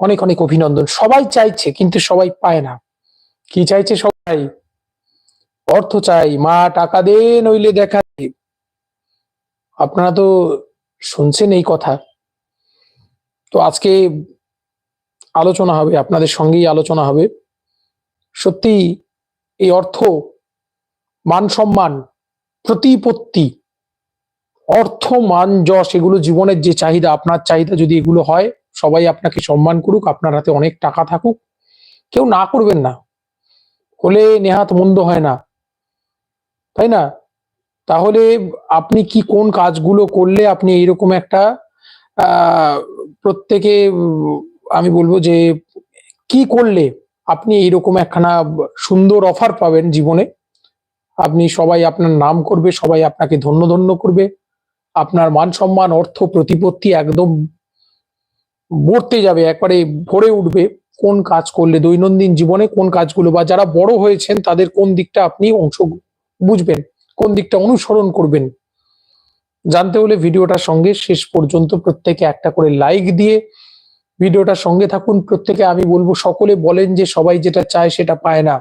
অনেক অনেক অভিনন্দন। সবাই চাইছে, কিন্তু সবাই পায় না। কি চাইছে সবাই? অর্থ চাই। মা, টাকা দে নইলে দেখা আপনারা তো শুনছেন এই কথা। তো আজকে আলোচনা হবে, আপনাদের সঙ্গেই আলোচনা হবে। সত্যি, এই অর্থ, মান সম্মান, প্রতিপত্তি, অর্থ, মান, যশ, এগুলো জীবনের যে চাহিদা, আপনার চাহিদা যদি এগুলো হয় সবাই আপনাকে সম্মান করুক, আপনার হাতে অনেক টাকা থাকুক। কেউ না করবেন না। হলে নেহাত মন্দ হয় না। তাই না? তাহলে আপনি কি কোন কাজগুলো করলে আপনি এইরকম একটা প্রত্যেকে, আমি বলব যে কি করলে আপনি এইরকম একখানা সুন্দর অফার পাবেন জীবনে? আপনি সবাই আপনার নাম করবে, সবাই আপনাকে ধন্য ধন্য করবে। আপনার মান সম্মান, অর্থ, প্রতিপত্তি একদম ভরতে যাবে, একবারে ভরে উঠবে কোন কাজ করলে, দৈনন্দিন জীবনে কোন কাজগুলো বা যারা বড় হয়েছেন তাদের কোন দিকটা আপনি অংশ বুঝবেন, কোন দিকটা অনুসরণ করবেন। জানতে হলে ভিডিওটার সঙ্গে শেষ পর্যন্ত প্রত্যেকে একটা করে লাইক দিয়ে ভিডিওটার সঙ্গে থাকুন। প্রত্যেকে আমি বলব, সকলে বলেন যে সবাই যেটা চায় সেটা পায় না।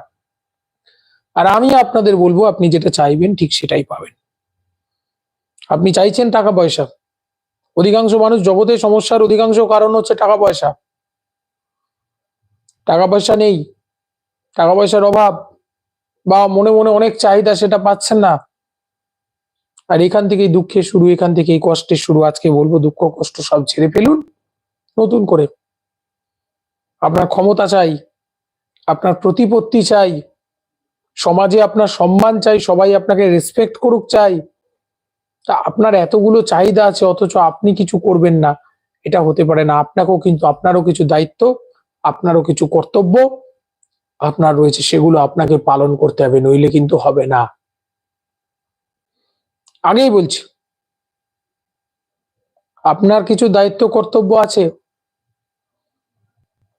আর আমি আপনাদের বলব, আপনি যেটা চাইবেন ঠিক সেটাই পাবেন। আপনি চাইছেন টাকা পয়সা অধিকাংশ মানুষ জগতে সমস্যার অধিকাংশ কারণ হচ্ছে টাকা পয়সা। টাকা পয়সা নেই, টাকা পয়সার অভাব, বা মনে মনে অনেক চাহিদা সেটা পাচ্ছেন না। আর এখান থেকেই দুঃখের শুরু, এখান থেকেই কষ্টের শুরু। আজকে বলব, দুঃখ কষ্ট সব ছেড়ে ফেলুন, নতুন করে। আপনার ক্ষমতা চাই, আপনার প্রতিপত্তি চাই, সমাজে আপনার সম্মান চাই, সবাই আপনাকে রেসপেক্ট করুক চাই। তা আপনার এতগুলো চাহিদা আছে, অথচ আপনি কিছু করবেন না। এটা হতে পারে না। আপনাকেও কিন্তু আপনারও কিছু দায়িত্ব, আপনারও কিছু কর্তব্য আপনার রয়েছে, সেগুলো আপনাকে পালন করতে হবে, নইলে কিন্তু হবে না। আগেই বলছি, আপনার কিছু দায়িত্ব কর্তব্য আছে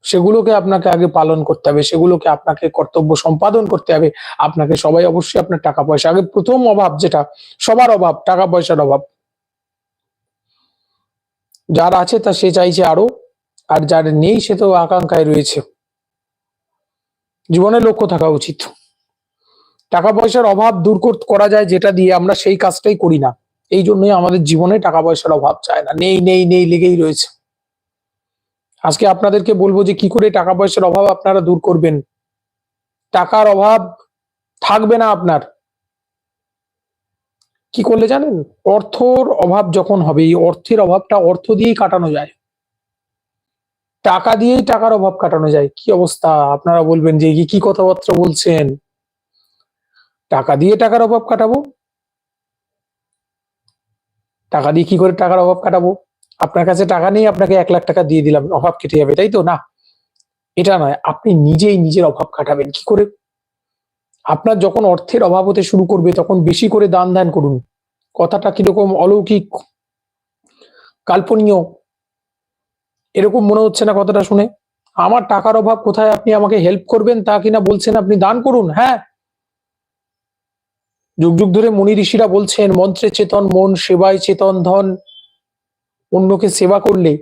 সেগুলোকে আপনাকে আগে পালন করতে হবে, সেগুলোকে আপনাকে কর্তব্য সম্পাদন করতে হবে। আপনাকে সবাই অবশ্যই আপনার টাকা পয়সা, আগে প্রথম অভাব যেটা, সবার অভাব, টাকা পয়সার অভাব। যার আছে তা সে চাইছে আরও আর যার নেই সে তো আকাঙ্ক্ষায় রয়েছে। জীবনের লক্ষ্য থাকা উচিত। টাকা পয়সার অভাব দূর করা যায় যেটা দিয়ে আমরা সেই কাজটাই করি না। এই জন্যই আমাদের জীবনে টাকা পয়সার অভাব চায় না। নেই নেই নেই লেগেই রয়েছে। আজকে আপনাদেরকে বলব যে কি করে টাকা পয়সার অভাব আপনারা দূর করবেন। টাকার অভাব থাকবে না আপনার। কি করলে জানেন? অর্থর অভাব যখন হবে, এই অর্থের অভাবটা অর্থ দিয়েই কাটানো যায়। টাকা দিয়েই টাকার অভাব কাটানো যায়। কি অবস্থা? আপনারা বলবেন যে কি কথাবার্তা বলছেন? টাকা দিয়ে টাকার অভাব কাটাবো? টাকা দিয়ে কি করে টাকার অভাব কাটাবো? আপনার কাছে টাকা নেই, আপনাকে এক লাখ টাকা দিয়ে দিলাম, অভাব কেটে যাবে, তাই তো? না। এটা নয়, আপনি নিজেই নিজের অভাব কাটাবেন কি করে? আপনার যখন অর্থের অভাব হতে শুরু করবে, তখন বেশি করে দান দান করুন। কথাটা কীরকম অলৌকিক, কাল্পনীয়, এরকম মনে হচ্ছে না কথাটা শুনে? আমার টাকার অভাব কোথায়? আপনি আমাকে হেল্প করবেন, তা কিনা বলছেন, আপনি দান করুন হ্যাঁ? যুগ যুগ ধরে মুনি ঋষিরা বলছেন, মন্ত্রে চেতন, মন সেবায় চেতন, ধন অন্যকে সেবা করলে,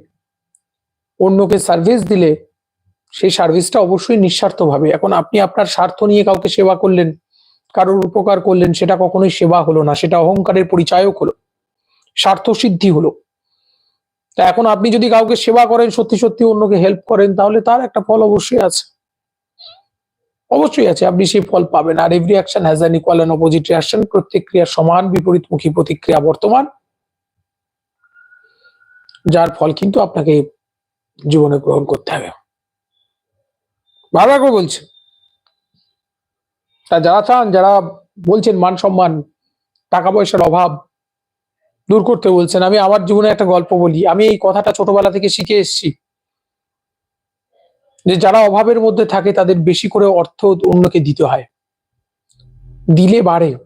অন্যকে সার্ভিস দিলে, সেই সার্ভিসটা অবশ্যই নিঃস্বার্থ ভাবে এখন আপনি আপনার স্বার্থ নিয়ে কাউকে সেবা করলেন, কারোর উপকার করলেন, সেটা কখনোই সেবা হলো না, সেটা অহংকারের পরিচায়ক হলো স্বার্থ সিদ্ধি হলো। তা এখন আপনি যদি কাউকে সেবা করেন, সত্যি সত্যি অন্যকে হেল্প করেন, তাহলে তার একটা ফল অবশ্যই আছে। অবশ্যই আছে, আপনি সেই ফল পাবেন। আর every action has an equal and opposite reaction প্রত্যেক ক্রিয়ার সমান, বিপরীতমুখী প্রতিক্রিয়া বর্তমান। যার ফল কিন্তু আপনাকে জীবনে গ্রহণ করতে হবে। করে বলছি। তা যারা চান, যারা বলছেন মান সম্মান টাকা পয়সার অভাব দূর করতে বলছেন, আমি আমার জীবনে একটা গল্প বলি। আমি এই কথাটা ছোটবেলা থেকে শিখে এসেছি যে যারা অভাবের মধ্যে থাকে, তাদের বেশি করে অর্থ অন্যকে দিতে হয়। দিলে বাড়ে।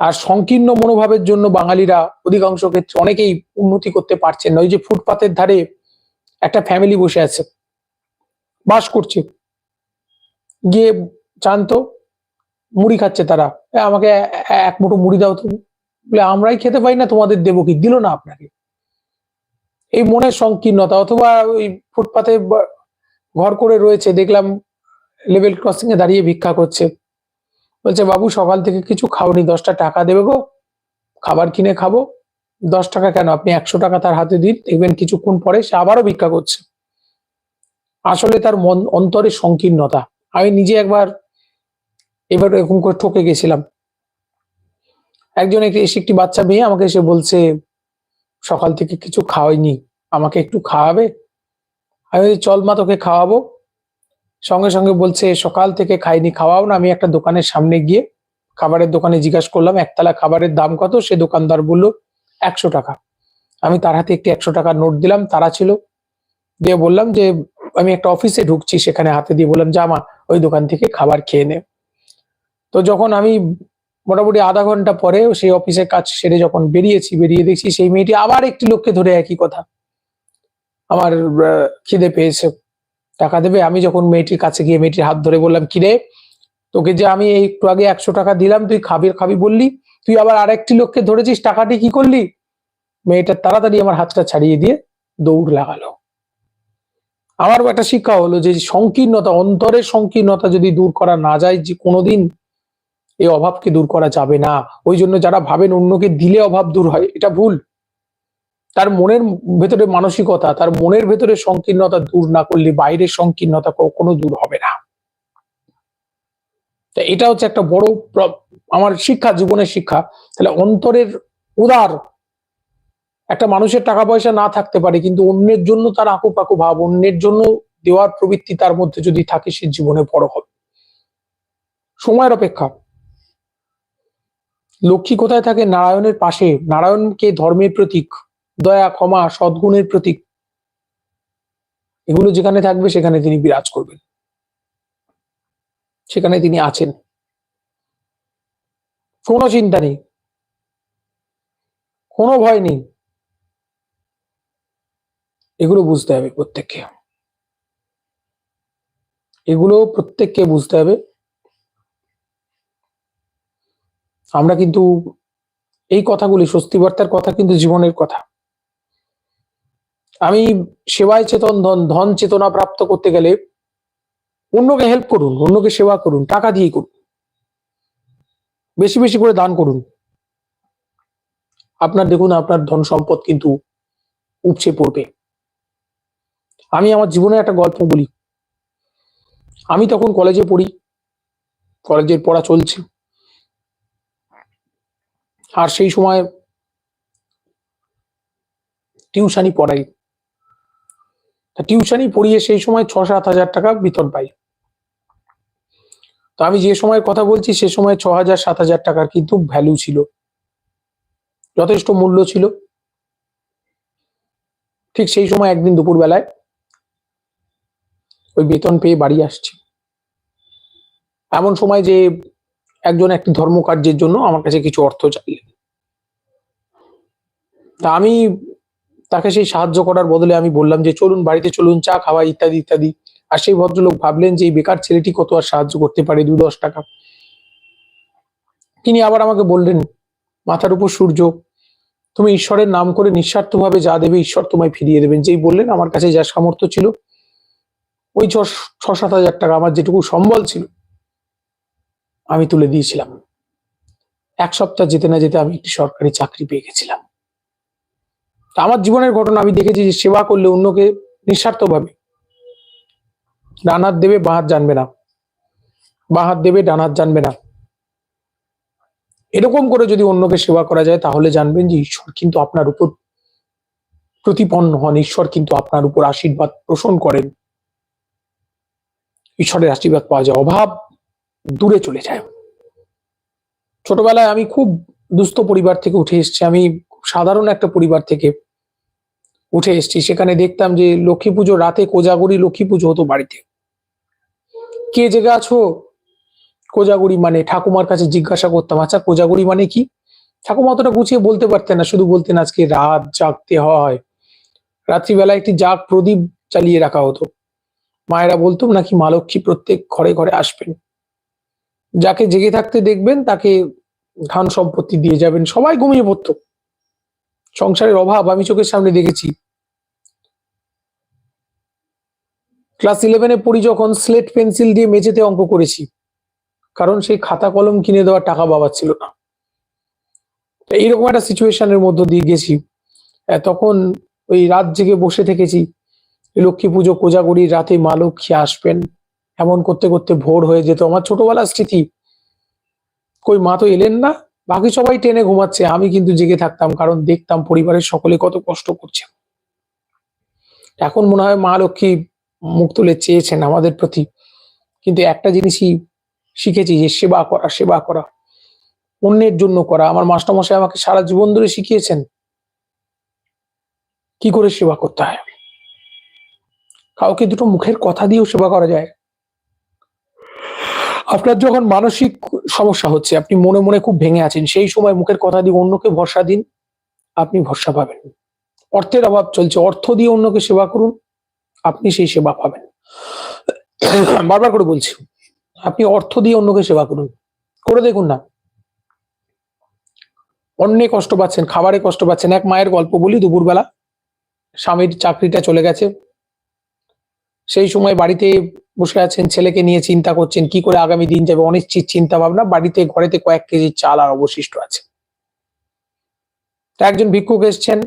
আর সংকীর্ণ মনোভাবের জন্য বাঙালিরা অধিকাংশ ক্ষেত্রে অনেকেই উন্নতি করতে পারছেন না। ওই যে ফুটপাতের ধারে একটা ফ্যামিলি বসে আছে। বাস করছে। গিয়ে জানতো, মুড়ি খাচ্ছে তারা। আমাকে এক মুঠো মুড়ি দাও তুমি বলে, আমরাই খেতে পাই না, তোমাদের দেবো কি? দিল না আপনাকে। এই মনের সংকীর্ণতা অথবা ওই ফুটপাতে ঘর করে রয়েছে, দেখলাম লেভেল ক্রসিং এ দাঁড়িয়ে ভিক্ষা করছে। বলছে, বাবু, সকাল থেকে কিছু খাওনি, দশটা টাকা দেবে গো। খাবার কিনে খাব। দশ টাকা কেন? আপনি একশো টাকা তার হাতে দিন। দেখবেন কিছুক্ষণ পরে সে আবারও ভিক্ষা করছে। আসলে তার মন অন্তরের সংকীর্ণতা। আমি নিজে একবার এবার এরকম করে ঠকে গেছিলাম। একজন একটি, এসে একটি বাচ্চা মেয়ে আমাকে এসে বলছে, সকাল থেকে কিছু খাওয়াইনি। আমাকে একটু খাওয়াবে? আমি চল মা, তোকে খাওয়াবো। সঙ্গে সঙ্গে বলছে, সকাল থেকে খাইনি, খাওয়াও না। আমি একটা দোকানের সামনে গিয়ে খাবারের দোকানে জিজ্ঞাসা করলাম, একতলা খাবারের দাম কত? সে দোকানদার বলল, একশো টাকা। আমি তার হাতে একটি একশো টাকার নোট দিলাম, তারা ছিল। দিয়ে বললাম যে, আমি একটা অফিসে ঢুকছি, সেখানে হাতে দিয়ে বললাম জামা ওই দোকান থেকে খাবার খেয়ে নে। তো যখন আমি মোটামুটি আধা ঘণ্টা পরে সেই অফিসের কাজ সেরে যখন বেরিয়েছি, বেরিয়ে দেখছি সেই মেয়েটি আবার একটি লোককে ধরে একই কথা। আমার খিদে পেয়েছে। টাকা দেবে। আমি যখন মেয়েটির কাছে গিয়ে মেয়েটির হাত ধরে বললাম, কিরে, তোকে যে আমি এই একটু আগে একশো টাকা দিলাম, তুই খাবি খাবি বললি, তুই আবার আরেকটি লোককে ধরেছিস, টাকাটি কি করলি? মেয়েটা তাড়াতাড়ি আমার হাতটা ছাড়িয়ে দিয়ে দৌড় লাগালো। আমারও একটা শিক্ষা হলো যে, সংকীর্ণতা, অন্তরের সংকীর্ণতা যদি দূর করা না যায়, যে কোনোদিন এই অভাবকে দূর করা যাবে না। ওই জন্য যারা ভাবেন অন্যকে দিলে অভাব দূর হয়, এটা ভুল। তার মনের ভেতরে মানসিকতা, তার মনের ভেতরে সংকীর্ণতা দূর না করলে বাইরের সংকীর্ণতা কখনো দূর হবে না। এটা হচ্ছে একটা বড় আমার শিক্ষা, জীবনের শিক্ষা। তাহলে অন্তরের উদার একটা মানুষের টাকা পয়সা না থাকতে পারে, কিন্তু অন্যের জন্য তার আঁকু পাকু ভাব, অন্যের জন্য দেওয়ার প্রবৃত্তি তার মধ্যে যদি থাকে, সে জীবনে বড় হবে। সময়ের অপেক্ষা। লক্ষ্মী কোথায় থাকে? নারায়ণের পাশে। নারায়ণকে ধর্মের প্রতীক। দয়া, ক্ষমা, সদ্গুণের প্রতীক। এগুলো যেখানে থাকবে, সেখানে তিনি বিরাজ করবেন। সেখানে তিনি আছেন। কোনো চিন্তা নেই। কোনো ভয় নেই। এগুলো বুঝতে হবে প্রত্যেককে। এগুলো প্রত্যেককে বুঝতে হবে। আমরা কিন্তু এই কথাগুলি স্বস্তি বার্তার কথা কিন্তু জীবনের কথা। আমি সেবায় চেতন, ধন ধন চেতনা প্রাপ্ত করতে গেলে অন্যকে হেল্প করুন, অন্যকে সেবা করুন, টাকা দিয়ে করুন, বেশি বেশি করে দান করুন। আপনার দেখুন, আপনার ধন সম্পদ কিন্তু উপচে পড়বে। আমি আমার জীবনে একটা গল্প বলি। আমি তখন কলেজে পড়ি কলেজের পড়া চলছে। আর সেই সময় টিউশনি পড়াই। তা টিউশনি পড়িয়ে সেই সময় ছ সাত হাজার টাকা বেতন পাই। তো আমি যে সময়ের কথা বলছি, সে সময় ছ হাজার সাত হাজার টাকার কিন্তু ভ্যালু ছিল। যথেষ্ট মূল্য ছিল। ঠিক সেই সময় একদিন দুপুর বেলায় ওই বেতন পেয়ে বাড়ি আসছি। এমন সময় যে একজন একটি ধর্মকার্যের জন্য আমার কাছে কিছু অর্থ চাইলেন। তা আমি তাকে সেই সাহায্য করার বদলে আমি বললাম যে, চলুন বাড়িতে চলুন, চা খাওয়া ইত্যাদি ইত্যাদি। আর সেই ভদ্রলোক ভাবলেন যে, এই বেকার ছেলেটি কত আর সাহায্য করতে পারে দু দশ টাকা? তিনি আবার আমাকে বললেন, মাথার উপর সূর্য, তুমি ঈশ্বরের নাম করে নিঃস্বার্থভাবে যা দেবে ঈশ্বর তোমায় ফিরিয়ে দেবেন। যেই বললেন, আমার কাছে যা সামর্থ্য ছিল, ওই ছ ছ সাত হাজার টাকা আমার যেটুকু সম্বল ছিল, আমি তুলে দিয়েছিলাম। এক সপ্তাহ যেতে না যেতে আমি একটি সরকারি চাকরি পেয়ে গেছিলাম। তা আমার জীবনের ঘটনা আমি দেখেছি যে সেবা করলে অন্যকে নিঃস্বার্থভাবে ডান দেবে বাঁ হাত জানবে না। বাঁ হাত দেবে, ডান হাত জানবে না। এরকম করে যদি অন্যকে সেবা করা যায়, তাহলে জানবেন যে ঈশ্বর কিন্তু আপনার উপর প্রতিপন্ন হন। ঈশ্বর কিন্তু আপনার উপর আশীর্বাদ পোষণ করেন। ঈশ্বরের আশীর্বাদ পাওয়া যায়। অভাব দূরে চলে যায়। ছোটবেলায় আমি খুব দুস্থ পরিবার থেকে উঠে এসেছি। আমি সাধারণ একটা পরিবার থেকে উঠে এসেছি। সেখানে দেখতাম যে লক্ষ্মী পুজো রাতে কোজাগরি লক্ষ্মী পুজো হতো বাড়িতে। কে জেগে আছো? কোজাগরি মানে? ঠাকুমার কাছে জিজ্ঞাসা করতাম আচ্ছা কোজাগরি মানে কি? ঠাকুমা অতটা গুছিয়ে বলতে পারতেন না, শুধু বলতেন, আজকে রাত জাগতে হয়। রাত্রিবেলা একটি জাগ প্রদীপ চালিয়ে রাখা হতো। মায়েরা বলতুম, নাকি মা লক্ষ্মী প্রত্যেক ঘরে ঘরে আসবেন? যাকে জেগে থাকতে দেখবেন, তাকে ধন সম্পত্তি দিয়ে যাবেন, সবাই ঘুমিয়ে পড়তো। সংসারের অভাব আমি চোখের সামনে দেখেছি। ক্লাস ইলেভেনে পড়ি যখন স্লেট পেন্সিল দিয়ে মেঝেতে অঙ্ক করেছি। কারণ সেই খাতা কলম কিনে দেওয়ার টাকা বাবার ছিল না। এইরকম একটা সিচুয়েশনের মধ্য দিয়ে গেছি। তখন ওই রাত জেগে বসে থেকেছি। লক্ষ্মী পুজো কোজাগুড়ি রাতে মা লক্ষ্মী আসবেন। এমন করতে করতে ভোর হয়ে যেত। আমার ছোটবেলার স্মৃতি। কই মা তো এলেন না? বাকি সবাই টেনে ঘুমাচ্ছে, আমি কিন্তু জেগে থাকতাম, কারণ দেখতাম পরিবারের সকলে কত কষ্ট করছে। এখন মনে হয় মা লক্ষ্মী মুখ তুলে চেয়েছেন আমাদের প্রতি। কিন্তু একটা জিনিসই শিখেছি যে সেবা করা সেবা করা, অন্যের জন্য করা। আমার মাস্টারমশাই আমাকে সারা জীবন ধরে শিখিয়েছেন, কি করে সেবা করতে হয়। কাউকে দুটো মুখের কথা দিয়েও সেবা করা যায়। আপনার যখন মানসিক সমস্যা হচ্ছে, আপনি মনে মনে খুব ভেঙে আছেন, সেই সময় মুখের কথা দিয়ে অন্যকে ভরসা দিন, আপনি ভরসা পাবেন। অর্থের অভাব চলছে, অর্থ দিয়ে অন্যকে সেবা করুন, আপনি সেই সেবা পাবেন। বারবার করে বলছি, আপনি অর্থ দিয়ে অন্যকে সেবা করুন। করে দেখুন না। অন্যে কষ্ট পাচ্ছেন, খাবারে কষ্ট পাচ্ছেন। এক মায়ের গল্প বলি, দুপুরবেলা স্বামীর চাকরিটা চলে গেছে সেই সময় বাড়িতে বসে আছেন, ছেলেকে নিয়ে চিন্তা করছেন, কি করে আগামী দিন যাবে? অনিশ্চিত চিন্তা ভাবনা বাড়িতে, ঘরেতে কয়েক কেজি চাল আর অবশিষ্ট আছে। একজন ভিক্ষুক এসছেন,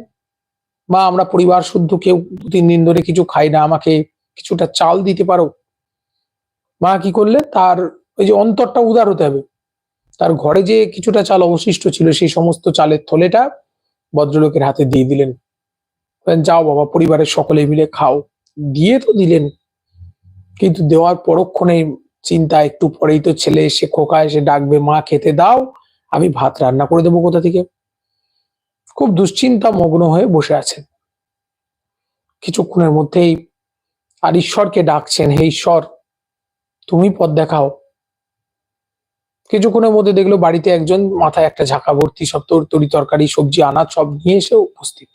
মা, আমরা পরিবার শুদ্ধ, কেউ দু তিন দিন ধরে কিছু খাই না, আমাকে কিছুটা চাল দিতে পারো? মা কি করলে তার ওই যে অন্তরটা উদার হতে হবে। তার ঘরে যে কিছুটা চাল অবশিষ্ট ছিল, সেই সমস্ত চালের থলেটা ভদ্রলোকের হাতে দিয়ে দিলেন। যাও বাবা, পরিবারের সকলে মিলে খাও। দিয়ে তো দিলেন। কিন্তু দেওয়ার পরক্ষণে চিন্তা, একটু পরেই তো ছেলে এসে খোকা এসে ডাকবে, মা, খেতে দাও, আমি ভাত রান্না করে দেবো কোথা থেকে? খুব দুশ্চিন্তা মগ্ন হয়ে বসে আছেন। কিছুক্ষণের মধ্যেই আর ঈশ্বরকে ডাকছেন, হে ঈশ্বর, তুমি পথ দেখাও। কিছুক্ষণের মধ্যে দেখল বাড়িতে একজন মাথায় একটা ঝাঁকা ভর্তি সব তোর, তরি, তরকারি, সবজি, আনাজ সব নিয়ে এসে উপস্থিত।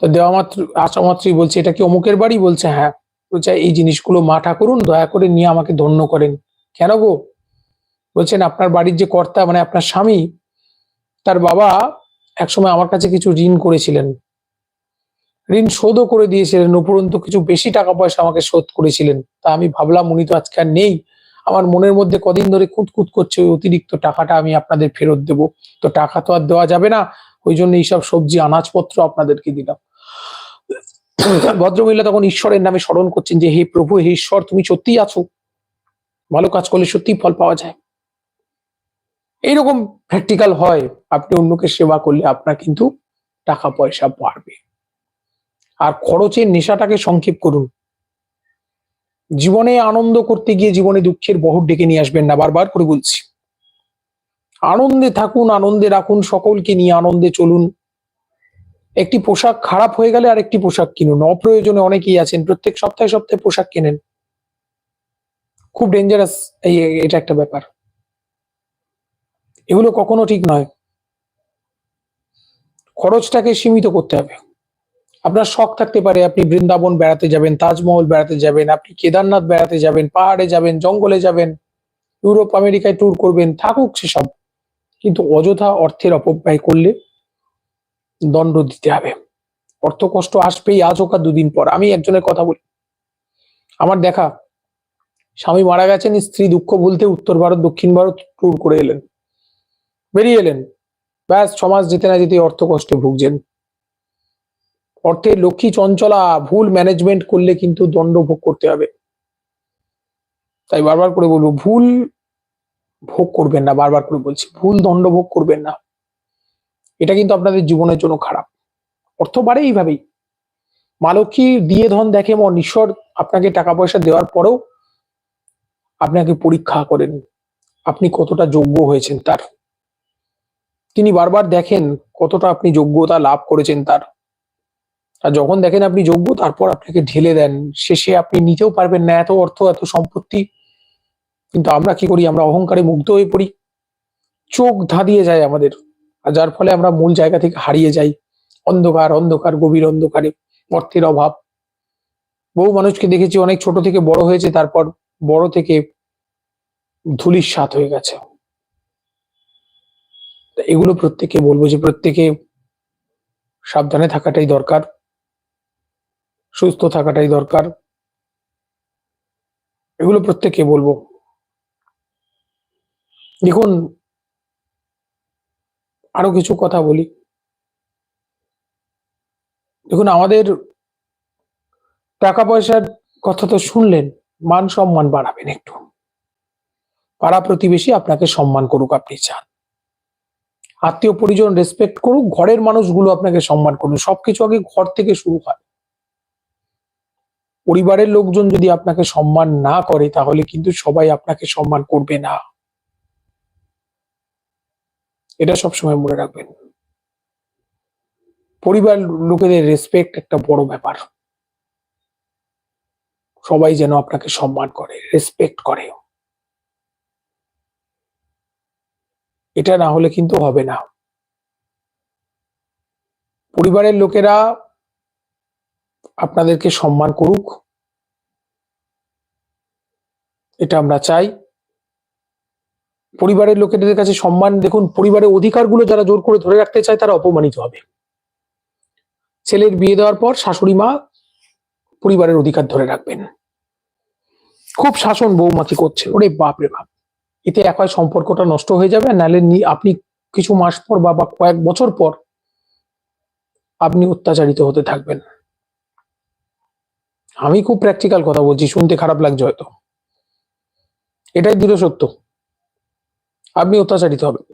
তো দেওয়া মাত্র আসা মাত্রই বলছে, এটা কি অমুকের বাড়ি? বলছে হ্যাঁ। বলছে, এই জিনিসগুলো মা ঠাকুরুন, দয়া করে নিয়ে আমাকে ধন্য করেন। কেন গো? বলছেন, আপনার বাড়ির যে কর্তা মানে আপনার স্বামী, তার বাবা একসময় আমার কাছে কিছু ঋণ করেছিলেন। ঋণ শোধও করে দিয়েছিলেন, উপরন্তু কিছু বেশি টাকা পয়সা আমাকে শোধ করেছিলেন। তা আমি ভাবলাম, উনি তো আজকে আর নেই। আমার মনের মধ্যে কদিন ধরে কুতকুত করছে, ওই অতিরিক্ত টাকাটা আমি আপনাদের ফেরত দেব। তো টাকা তো আর দেওয়া যাবে না, ওই জন্য এইসব সবজি, আনাজপত্র আপনাদেরকে দিলাম। ভদ্রমহিলা তখন ঈশ্বরের নামে স্মরণ করছেন যে, হে প্রভু, হে ঈশ্বর, তুমি সত্যিই আছো। ভালো কাজ করলে সত্যিই ফল পাওয়া যায়। এইরকম প্র্যাকটিক্যাল হয়, আপনি অন্যকে সেবা করলে আপনার কিন্তু টাকা পয়সা বাড়বে। আর খরচের নেশাটাকে সংক্ষেপ করুন। জীবনে আনন্দ করতে গিয়ে জীবনে দুঃখের বহর ডেকে নিয়ে আসবেন না, বারবার করে বলছি। আনন্দে থাকুন, আনন্দে রাখুন, সকলকে নিয়ে আনন্দে চলুন। একটি পোশাক খারাপ হয়ে গেলে আর একটি পোশাক কিনুন। অপ্রয়োজনে অনেকেই আছেন, প্রত্যেক সপ্তাহে সপ্তাহে পোশাক কেনেন। খুব ডেঞ্জারাস এই এটা একটা ব্যাপার। এগুলো কখনো ঠিক নয়। খরচটাকে সীমিত করতে হবে। আপনার শখ থাকতে পারে, আপনি বৃন্দাবন বেড়াতে যাবেন, তাজমহল বেড়াতে যাবেন, আপনি কেদারনাথ বেড়াতে যাবেন, পাহাড়ে যাবেন, জঙ্গলে যাবেন, ইউরোপ, আমেরিকায় ট্যুর করবেন, থাকুক সেসব। কিন্তু অযথা অর্থের অপব্যয় করলে দণ্ড দিতে হবে। অর্থ কষ্ট আসবেই আজ হোক আর দুদিন পর? আমি একজনের কথা বলি। আমার দেখা, স্বামী মারা গেছেন, স্ত্রী দুঃখ বলতে উত্তর ভারত, দক্ষিণ ভারত ট্যুর করে এলেন। বেরিয়ে এলেন। ব্যাস সমাজ যেতে না যেতে অর্থ কষ্টে ভুগছেন। অর্থের লক্ষ্মী চঞ্চলা, ভুল ম্যানেজমেন্ট করলে কিন্তু দণ্ড ভোগ করতে হবে। তাই বারবার করে বলব, ভুল ভোগ করবেন না, বারবার করে বলছি, ভুল দণ্ড ভোগ করবেন না। এটা কিন্তু আপনাদের জীবনের জন্য খারাপ। অর্থ বাড়ে এইভাবেই। মা লক্ষ্মী দিয়ে ধন দেখে মন, ঈশ্বর আপনাকে টাকা পয়সা দেওয়ার পরেও আপনাকে পরীক্ষা করেন। আপনি কতটা যোগ্য হয়েছেন তার। তিনি বারবার দেখেন কতটা আপনি যোগ্যতা লাভ করেছেন তার। আর যখন দেখেন আপনি যোগ্য, তারপর আপনাকে ঢেলে দেন। শেষে আপনি নিতেও পারবেন না এত অর্থ, এত সম্পত্তি। কিন্তু আমরা কি করি? আমরা অহংকারে মুগ্ধ হয়ে পড়ি। চোখ ধাঁধিয়ে যায় আমাদের। আর যার ফলে আমরা মূল জায়গা থেকে হারিয়ে যাই। অন্ধকার অন্ধকার, গভীর অন্ধকারে, অর্থের অভাব। বহু মানুষকে দেখেছি, অনেক ছোট থেকে বড় হয়েছে, তারপর বড় থেকে ধুলির সাত হয়ে গেছে। এগুলো প্রত্যেকে বলব যে প্রত্যেকে সাবধানে থাকাটাই দরকার, সুস্থ থাকাটাই দরকার। এগুলো প্রত্যেককে বলব। দেখুন আরও কিছু কথা বলি। দেখুন, আমাদের টাকা পয়সার কথা তো শুনলেন, মান সম্মান বাড়াবেন একটু। পাড়া প্রতিবেশী আপনাকে সম্মান করুক আপনি চান। আত্মীয় পরিজন রেসপেক্ট করুক, ঘরের মানুষগুলো আপনাকে সম্মান করুক। সবকিছু আগে ঘর থেকে শুরু হয়। পরিবারের লোকজন যদি আপনাকে সম্মান না করে, তাহলে কিন্তু সবাই আপনাকে সম্মান করবে না। এটা সবসময় মনে রাখবেন। পরিবার লোকেদের রেসপেক্ট একটা বড় ব্যাপার। সবাই যেন আপনাকে সম্মান করে রেসপেক্ট করে। এটা না হলে কিন্তু হবে না। পরিবারের লোকেরা আপনাদেরকে সম্মান করুক। এটা আমরা চাই। পরিবারের লোকেদের কাছে সম্মান দেখুন, পরিবারের অধিকারগুলো যারা জোর করে ধরে রাখতে চায় তারা অপমানিত হবে। ছেলের বিয়ে দেওয়ার পর শাশুড়ি মা পরিবারের অধিকার ধরে রাখবেন। খুব শাসন বৌমাকে করছে, ওরে বাপ রে বাপ। এতে এক হয় সম্পর্কটা নষ্ট হয়ে যাবে নাহলে আপনি কিছু মাস পর বা কয়েক বছর পর আপনি অত্যাচারিত হতে থাকবেন। আমি খুব প্র্যাকটিক্যাল কথা বলছি, শুনতে খারাপ লাগছে হয়তো। এটাই দৃঢ় সত্য। আপনি অত্যাচারিত হবেন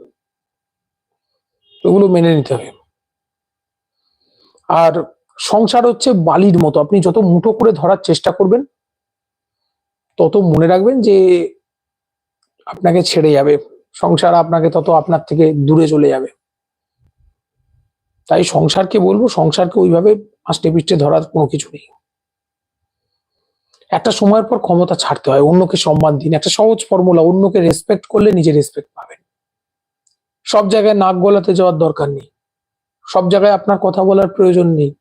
এগুলো মেনে নিতে হবে। আর সংসার হচ্ছে বালির মতো। আপনি যত মুঠো করে ধরার চেষ্টা করবেন, তত মনে রাখবেন যে আপনাকে ছেড়ে যাবে। সংসার আপনাকে তত আপনার থেকে দূরে চলে যাবে। তাই সংসারকে বলব, সংসারকে ওইভাবে আষ্টে পিষ্টে ধরার কোনো কিছু নেই। একটা সময়ের পর ক্ষমতা ছাড়তে হয়, অন্যকে সম্মান দিন, একটা সহজ ফর্মুলা অন্যকে রেসপেক্ট করলে নিজে রেসপেক্ট পাবেন। সব জায়গায় নাক গলাতে যাওয়ার দরকার নেই। সব জায়গায় আপনার কথা বলার প্রয়োজন নেই।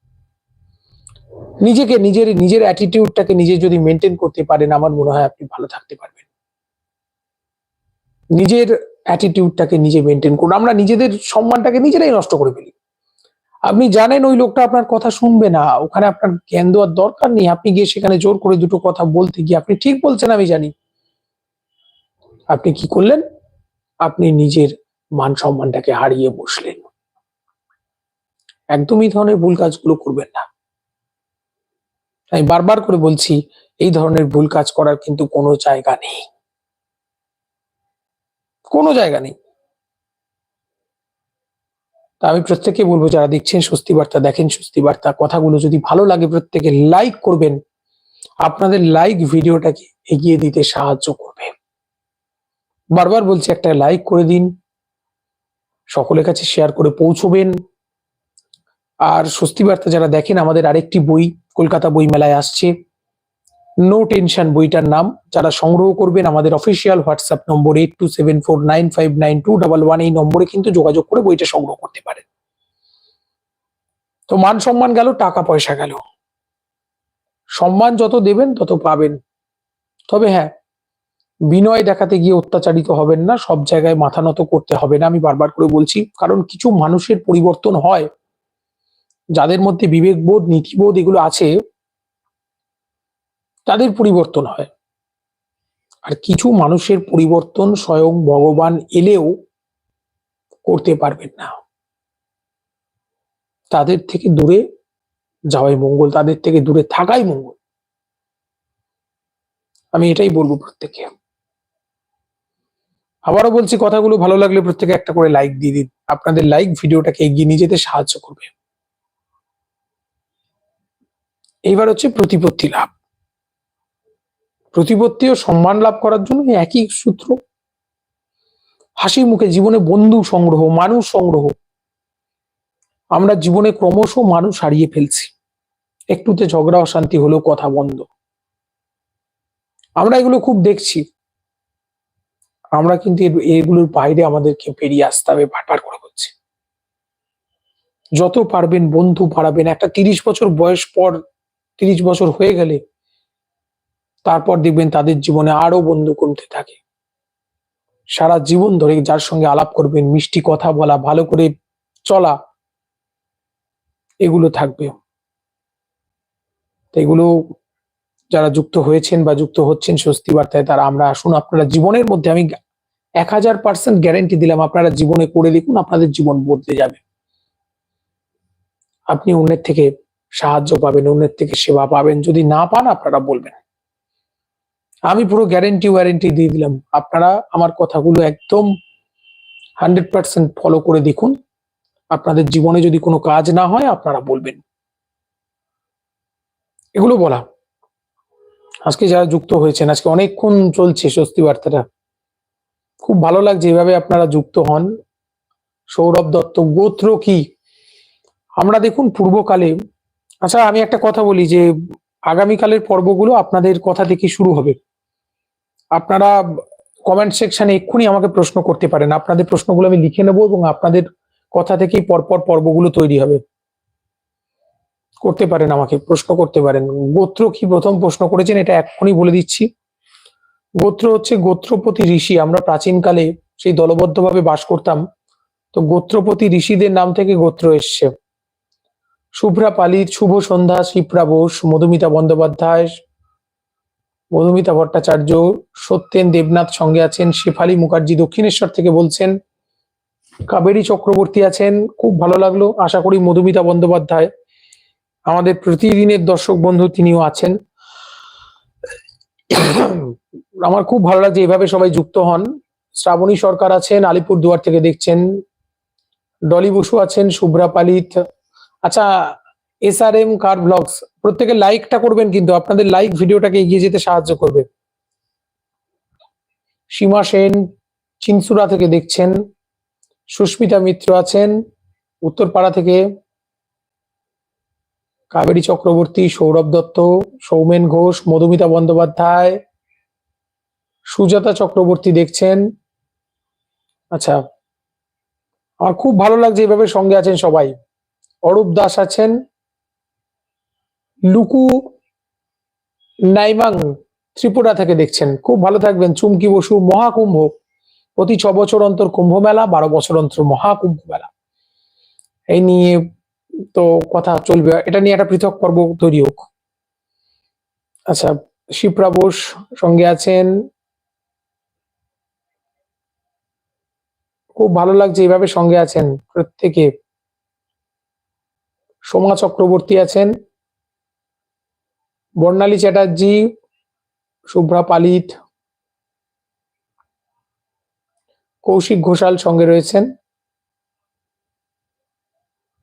নিজেকে, নিজের নিজের অ্যাটিটিউডটাকে নিজে যদি মেনটেন করতে পারেন, আমার মনে হয় আপনি ভালো থাকতে পারবেন। নিজের অ্যাটিটিউডটাকে নিজে মেনটেন করুন। আমরা নিজেদের সম্মানটাকে নিজেরাই নষ্ট করে ফেলি। আপনি জানেন ওই লোকটা আপনার কথা শুনবে না। ওখানে আপনার জ্ঞান দেওয়ার দরকার নেই। আপনি গিয়ে সেখানে জোর করে দুটো কথা বলতে গিয়ে আপনি ঠিক বলছেন, আমি জানি। আপনি কি করলেন? আপনি নিজের মান সম্মানটাকে হারিয়ে বসলেন। একদমই ধরনের ভুল কাজগুলো করবেন না। আমি বারবার করে বলছি, এই ধরনের ভুল কাজ করার কিন্তু কোনো জায়গা নেই। কোনো জায়গা নেই। তা আমি প্রত্যেককে বলব, যারা দেখছেন স্বস্তি বার্তা, দেখেন স্বস্তি বার্তা, কথাগুলো যদি ভালো লাগে প্রত্যেকে লাইক করবেন। আপনাদের লাইক ভিডিওটাকে এগিয়ে দিতে সাহায্য করবে। বারবার বলছি, একটা লাইক করে দিন, সকলের কাছে শেয়ার করে পৌঁছবেন। আর স্বস্তি বার্তা যারা দেখেন, আমাদের আরেকটি বই, কলকাতা বই মেলায় আসছে। নো টেনশন বইটার নাম। যারা সংগ্রহ করবেন আমাদের official WhatsApp number eight two seven four nine five nine two double one এই নম্বরে কিন্তু যোগাযোগ করে বইটা সংগ্রহ করতে পারেন। তো মান সম্মান গেল, টাকা পয়সা গেল। সম্মান যত দেবেন তত পাবেন। তবে হ্যাঁ বিনয় দেখাতে গিয়ে অত্যাচারিত হবেন না, সব জায়গায় মাথা নত করতে হবে না, আমি বারবার করে বলছি। কারণ কিছু মানুষের পরিবর্তন হয়, যাদের মধ্যে বিবেকবোধ, নীতিবোধ এগুলো আছে তাদের পরিবর্তন হয়। আর কিছু মানুষের পরিবর্তন স্বয়ং ভগবান এলেও করতে পারবেন না। তাদের থেকে দূরে যাওয়াই মঙ্গল, তাদের থেকে দূরে থাকাই মঙ্গল। আমি এটাই বলব প্রত্যেকে আবারও বলছি, কথাগুলো ভালো লাগলে প্রত্যেকে একটা করে লাইক দিয়ে দিন। আপনাদের লাইক ভিডিওটাকে এগিয়ে নিয়ে যেতে সাহায্য করবে। এইবার হচ্ছে প্রতিপত্তি লাভ। প্রতিপত্তি ও সম্মান লাভ করার জন্য একই সূত্র। হাসি মুখে জীবনে বন্ধু সংগ্রহ, মানুষ সংগ্রহ। আমরা জীবনে ক্রমশ মানুষ হারিয়ে ফেলছি। একটুতে ঝগড়া অশান্তি হলেও কথা বন্ধ। আমরা এগুলো খুব দেখছি। আমরা কিন্তু এগুলোর বাইরে আমাদেরকে বেরিয়ে আসতে হবে বারবার করে বলছি যত পারবেন, বন্ধু বাড়াবেন। একটা তিরিশ বছর বয়স পর, তিরিশ বছর হয়ে গেলে তারপর দেখবেন তাদের জীবনে আরও বন্ধু কমতে থাকে। সারা জীবন ধরে যার সঙ্গে আলাপ করবেন, মিষ্টি কথা বলা, ভালো করে চলা, এগুলো থাকবে। এগুলো যারা যুক্ত হয়েছেন বা যুক্ত হচ্ছেন স্বস্তি বার্তায় তারা আমরা আসুন, আপনারা জীবনের মধ্যে আমি এক হাজার পার্সেন্ট গ্যারেন্টি দিলাম, আপনারা জীবনে করে দেখুন আপনাদের জীবন বদলে যাবে। আপনি অন্যের থেকে সাহায্য পাবেন, অন্যের থেকে সেবা পাবেন, যদি না পান আপনারা বলবেন। আমি পুরো গ্যারেন্টি ওয়ারেন্টি দিয়ে দিলাম। আপনারা আমার কথাগুলো একদম হান্ড্রেড পার্সেন্ট ফলো করে দেখুন। আপনাদের জীবনে যদি কোনো কাজ না হয়, আপনারা বলবেন। এগুলো বলা। আজকে যারা যুক্ত হয়েছেন, আজকে অনেকক্ষণ চলছে স্বস্তি বার্তাটা খুব ভালো লাগছে এভাবে আপনারা যুক্ত হন। সৌরভ দত্ত, গোত্র কি? আমরা দেখুন পূর্বকালে আচ্ছা আমি একটা কথা বলি যে আগামীকালের পর্বগুলো আপনাদের কথা থেকে শুরু হবে। আপনারা কমেন্ট সেকশনে এক্ষুনি আমাকে প্রশ্ন করতে পারেন। আপনাদের প্রশ্নগুলো আমি লিখে নেব এবং আপনাদের কথা থেকেই পরপর পর্বগুলো তৈরি হবে। করতে পারেন আমাকে, প্রশ্ন করতে পারেন। গোত্র কি প্রথম প্রশ্ন করেছেন এটা এক্ষুনি বলে দিচ্ছি। গোত্র হচ্ছে গোত্রপতি ঋষি। আমরা প্রাচীনকালে সেই দলবদ্ধভাবে বাস করতাম। তো গোত্রপতি ঋষিদের নাম থেকে গোত্র এসছে। শুভ্রা পালিত, শুভ সন্ধ্যা শিপ্রা বোস মধুমিতা বন্দ্যোপাধ্যায় মধুমিতা ভট্টাচার্য, সত্যেন দেবনাথ সঙ্গে আছেন, শেফালি মুখার্জি দক্ষিণেশ্বর থেকে বলছেন, কাবেরী চক্রবর্তী আছেন, খুব ভালো লাগল। আশা করি মধুমিতা বন্দ্যোপাধ্যায় আমাদের প্রতিদিনের দর্শক বন্ধু তিনিও আছেন। আমার খুব ভালো লাগছে এভাবে সবাই যুক্ত হন। শ্রাবণী সরকার আছেন আলিপুর দুয়ার থেকে দেখছেন, ডলি বসু আছেন, শুভ্রা পালিত। আচ্ছা S R M car blogs? প্রত্যেকে লাইকটা করবেন কিন্তু আপনাদের লাইক ভিডিওটাকে এগিয়ে যেতে সাহায্য করবে। সীমা সেন চিনসুরা থেকে দেখছেন, সুস্মিতা মিত্র আছেন, উত্তরপাড়া থেকে কাবেরী চক্রবর্তী, সৌরভ দত্ত, সৌমেন ঘোষ, মধুমিতা বন্দ্যোপাধ্যায়, সুজাতা চক্রবর্তী দেখছেন। আচ্ছা আমার খুব ভালো লাগছে এভাবে সঙ্গে আছেন সবাই। অরূপ দাস আছেন লুকু নাইমাং ত্রিপুরা থেকে দেখছেন। খুব ভালো থাকবেন। চুমকি বসু মহাকুম্ভ। প্রতি ছ বছর অন্তর কুম্ভ মেলা, বারো বছর অন্তর মহাকুম্ভ মেলা। এই নিয়ে তো কথা চলবে। এটা নিয়ে একটা পৃথক পর্ব তৈরি হোক। আচ্ছা শিপ্রা বোস সঙ্গে আছেন। খুব ভালো লাগছে এইভাবে সঙ্গে আছেন প্রত্যেকে। সোমা চক্রবর্তী আছেন। বর্ণালী চ্যাটার্জি, শুভ্রা পালিত, কৌশিক ঘোষাল সঙ্গে রয়েছেন।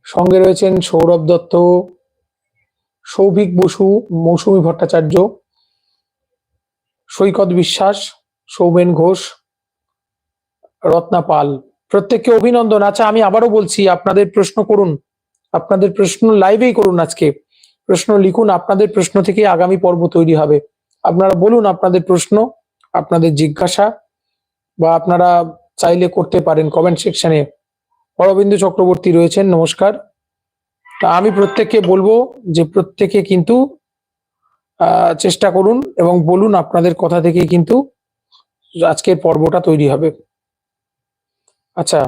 সঙ্গে রয়েছেন সৌরভ দত্ত, সৌভিক বসু, মৌসুমী ভট্টাচার্য, সৈকত বিশ্বাস, সৌমেন ঘোষ, রত্না পাল। প্রত্যেককে অভিনন্দন। আচ্ছা আমি আবারও বলছি, আপনাদের প্রশ্ন করুন। আপনাদের প্রশ্ন লাইভেই করুন আজকে। প্রশ্ন লিখুন, আপনাদের প্রশ্ন থেকে আগামী পর্ব তৈরি হবে। আপনারা বলুন আপনাদের প্রশ্ন, আপনাদের জিজ্ঞাসা, বা আপনারা চাইলে করতে পারেন কমেন্ট সেকশনে অরবিন্দু চক্রবর্তী রয়েছেন, নমস্কার। আমি প্রত্যেককে বলব যে প্রত্যেকে কিন্তু চেষ্টা করুন এবং বলুন আপনাদের কথা থেকেই কিন্তু আজকের পর্বটা তৈরি হবে। আচ্ছা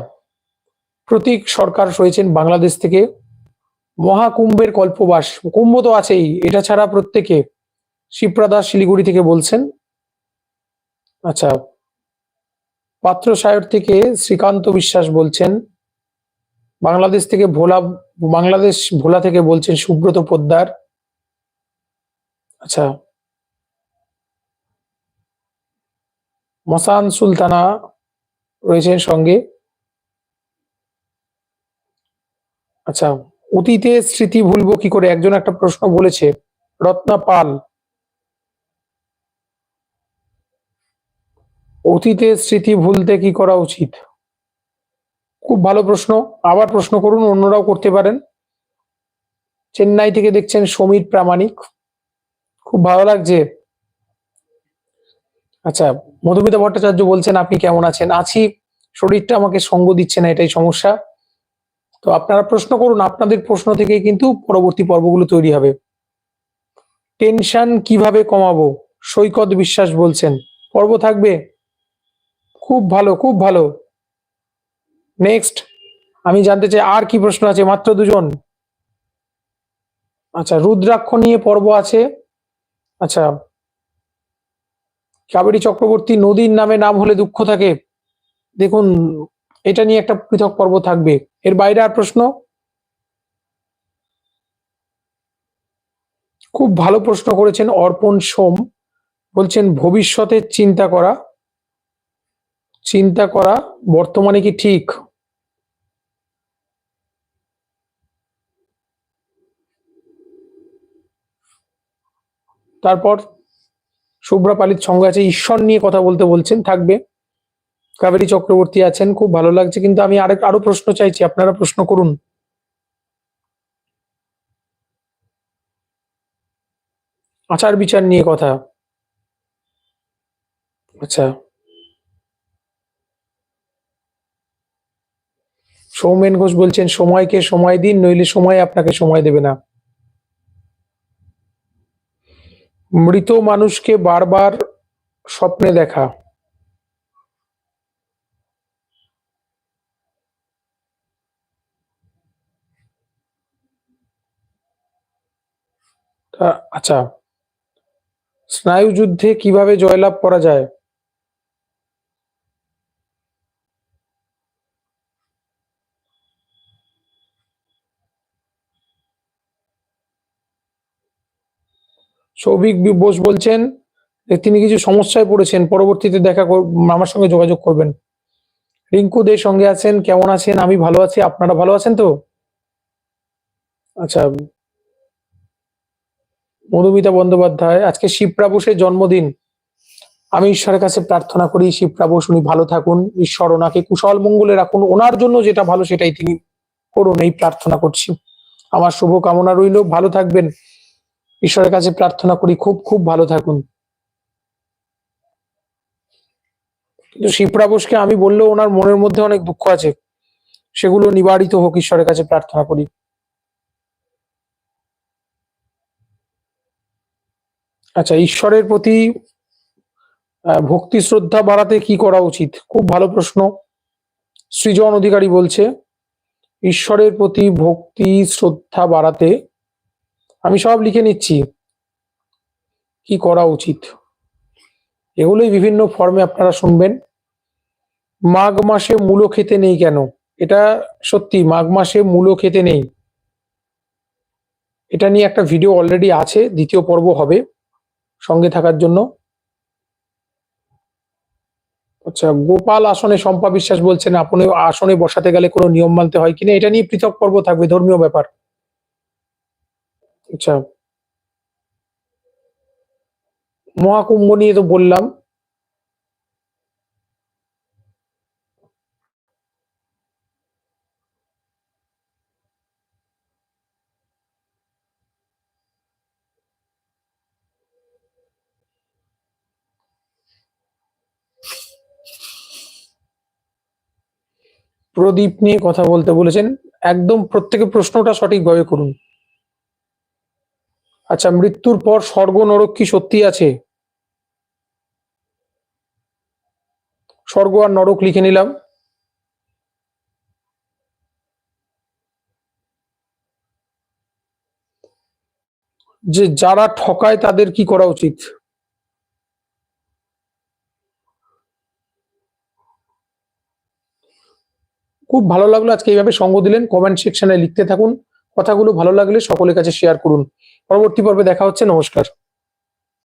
প্রতীক সরকার রয়েছেন বাংলাদেশ থেকে। মহাকুম্ভের কল্পবাস। কুম্ভ তো আছেই, এটা ছাড়া প্রত্যেকে। শিপ্রা দাস শিলিগুড়ি থেকে বলছেন। আচ্ছা পাত্র সায়র থেকে শ্রীকান্ত বিশ্বাস বলছেন, বাংলাদেশ থেকে ভোলা, বাংলাদেশ ভোলা থেকে বলছেন সুব্রত পোদ্দার। আচ্ছা মসান সুলতানা রয়েছেন সঙ্গে। আচ্ছা অতীতের স্মৃতি ভুলবো কি করে? একজন একটা প্রশ্ন বলেছে রত্না পাল অতীতের স্মৃতি ভুলতে কি করা উচিত? খুব ভালো প্রশ্ন। আবার প্রশ্ন করুন, অন্যরাও করতে পারেন। চেন্নাই থেকে দেখছেন সমীর প্রামাণিক। খুব ভালো লাগছে। আচ্ছা মধুমিতা ভট্টাচার্য বলছেন, আপনি কেমন আছেন? আছি। শরীরটা আমাকে সঙ্গ দিচ্ছে না, এটাই সমস্যা। তো আপনারা প্রশ্ন করুন, আপনাদের প্রশ্ন থেকে কিন্তু পরবর্তী পর্বগুলো তৈরি হবে। টেনশন কীভাবে কমাবো? সৈকত বিশ্বাস বলছেন। পর্ব থাকবে? খুব ভালো খুব ভালো। নেক্সট, আমি জানতে চাই আর কি প্রশ্ন আছে? মাত্র দুজন। আচ্ছা রুদ্রাক্ষ নিয়ে পর্ব আছে। আচ্ছা কাবেরী চক্রবর্তী নদীর নামে নাম হলে দুঃখ থাকে। দেখুন এটা নিয়ে একটা পৃথক পর্ব থাকবে। এর বাইরে আর প্রশ্ন? খুব ভালো প্রশ্ন করেছেন অর্পণ সোম। বলছেন ভবিষ্যতের চিন্তা করা চিন্তা করা বর্তমানে কি ঠিক? তারপর শুভ্রা পালিত সঙ্গে আছে, ঈশ্বর নিয়ে কথা বলতে বলছেন, থাকবে। কাবেরী চক্রবর্তী আছেন, খুব ভালো লাগছে, কিন্তু আমি আরেক, আরও প্রশ্ন চাইছি, আপনারা প্রশ্ন করুন। আচার বিচার নিয়ে কথা। আচ্ছা। সৌমেন ঘোষ বলছেন সময়কে সময় দিন, নইলে সময় আপনাকে সময় দেবে না। মৃত মানুষকে বারবার স্বপ্নে দেখা। আচ্ছা। স্নায়ু যুদ্ধে কীভাবে জয়লাভ করা যায়? সৌভিক বোস বলছেন তিনি কিছু সমস্যায় পড়েছেন। পরবর্তীতে দেখা আমার সঙ্গে যোগাযোগ করবেন। রিঙ্কু দে সঙ্গে আছেন। কেমন আছেন? আমি ভালো আছি। আপনারা ভালো আছেন তো? আচ্ছা মধুমিতা বন্দ্যোপাধ্যায়, আজকে শিবপ্রা বোসের জন্মদিন। আমি ঈশ্বরের কাছে প্রার্থনা করি শিবপ্রা বোস উনি ভালো থাকুন। ঈশ্বর ওনাকে কুশল মঙ্গলে রাখুন। ওনার জন্য যেটা ভালো, সেটাই তিনি করুন। এই প্রার্থনা করছি। আমার শুভ কামনা রইল। ভালো থাকবেন। ঈশ্বরের কাছে প্রার্থনা করি, খুব খুব ভালো থাকুন। কিন্তু বোসকে আমি বললেও ওনার মনের মধ্যে অনেক দুঃখ আছে। সেগুলো নিবারিত হোক, ঈশ্বরের কাছে প্রার্থনা করি। আচ্ছা ঈশ্বরের প্রতি ভক্তি শ্রদ্ধা বাড়াতে কি করা উচিত? খুব ভালো প্রশ্ন। সৃজন অধিকারী বলছে, ঈশ্বরের প্রতি ভক্তি শ্রদ্ধা বাড়াতে, আমি সব লিখে নিচ্ছি, কি করা উচিত? এগুলোই বিভিন্ন ফর্মে আপনারা শুনবেন। মাঘ মাসে মূলো খেতে নেই কেন? এটা সত্যি, মাঘ মাসে মূলো খেতে নেই। এটা নিয়ে একটা ভিডিও অলরেডি আছে, দ্বিতীয় পর্ব হবে। সঙ্গে থাকার জন্য। আচ্ছা গোপাল আসনে শম্পা বিশ্বাস বলছেন, আপনি আসনে বসাতে গেলে কোনো নিয়ম মানতে হয় কিনা এটা নিয়ে পৃথক পর্ব থাকবে, ধর্মীয় ব্যাপার। আচ্ছা মহাকুম্ভ নিয়ে তো বললাম। প্রদীপ নিয়ে কথা বলতে বলেছেন, একদম প্রত্যেকে প্রশ্নটা সঠিকভাবে করুন। আচ্ছা মৃত্যুর পর স্বর্গ নরক কি সত্যি আছে? স্বর্গ আর নরক লিখে নিলাম। যে যারা ঠকায় তাদের কি করা উচিত? খুব ভালো লাগল আজকে এইভাবে সঙ্গ দিলেন। কমেন্ট সেকশনে লিখতে থাকুন। কথাগুলো ভালো লাগলে সকলের কাছে শেয়ার করুন। পরবর্তী পর্বে দেখা হচ্ছে। নমস্কার।